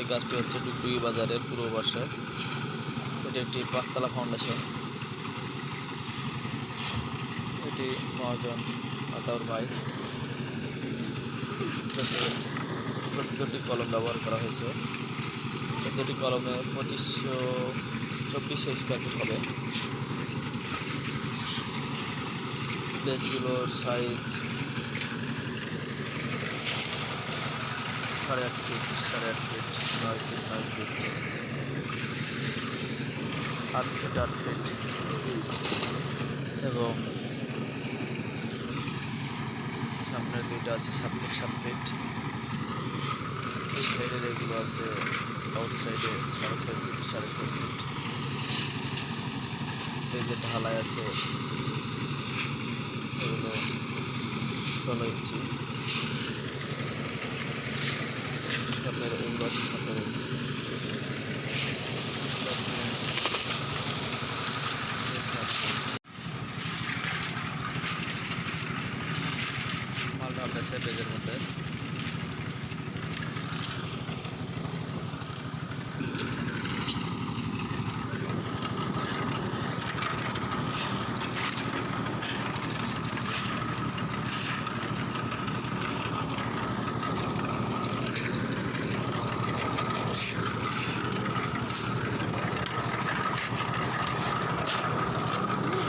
এই গাছটি হচ্ছে ডুগডুগি বাজারের পূর্ব পাশে। এটি একটি পাঁচতলা ফাউন্ডেশন এটি মহাজন আতাউর ভাই। চোদ্দোটি কলম ব্যবহার করা হয়েছে। চোদ্দটি কলমে পঁচিশশো চব্বিশশো স্কোয়ার ফিট হবে। বেঞ্চগুলোর সাইজ সাড়ে ফিট সাড়ে আট ফিট আট আট ফিট এবং সামনের দুইটা আছে সাত ফিট সাত ফিট এই সাইডের এগুলো আছে আউট সাইডে সাড়ে ছয় ফিট সাড়ে ছয় ফিট এই যে ঢালাই আছে এগুলো ষোলো ইঞ্চি সতেরো এগুলো আছে মালটা আপনার ঢালতেছে মধ্যে এটা হচ্ছে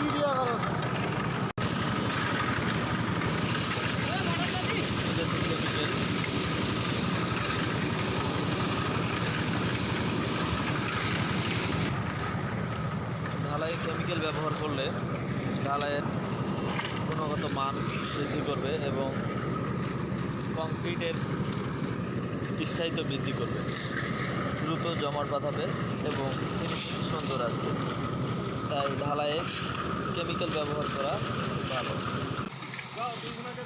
chemical। ঢালাইয়ে কেমিক্যাল ব্যবহার করলে ঢালাইয়ের গুণগত মান বৃদ্ধি করবে এবং কংক্রিটের স্থায়িত্ব বৃদ্ধি করবে। দ্রুত জমাট বাঁধাবে এবং ফিনিশিং সুন্দর আসবে। তাই ঢালাইয়ে কেমিক্যাল ব্যবহার করা ভালো। গুণাকে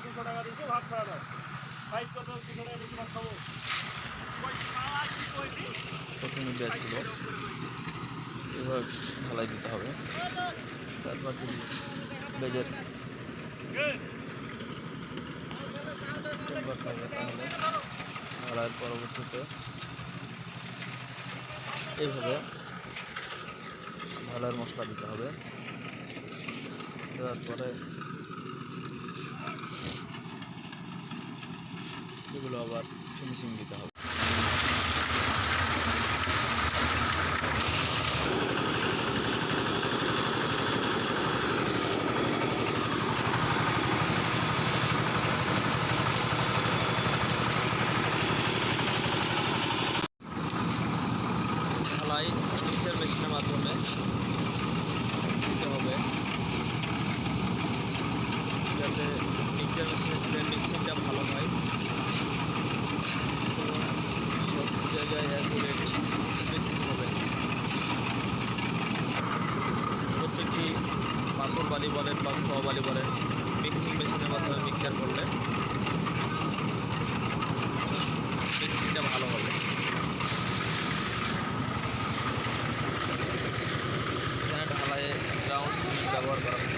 এভাবে ঢালাই দিতে হবে। তারপর যদি বেজের তাহলে ঢালাইয়ের পরবর্তীতে এইভাবে ঢালাইয়ের মশলা দিতে হবে। তারপরে এগুলো আবার ফিনিশিং দিতে হবে ঢালাই মিক্সার মেশিনের মাধ্যমে দিতে হবে। যাতে মিক্সার মেশিনের মিক্সিংটা ভালো হয়। সব জায়গায় অ্যাকুরেট মিক্সিং হবে। প্রত্যেকটি পাথর বালি বলেন বা খোয়া বালি বলেন মিক্সিং মেশিনের মাধ্যমে মিক্সচার করলে ব্যবহার করা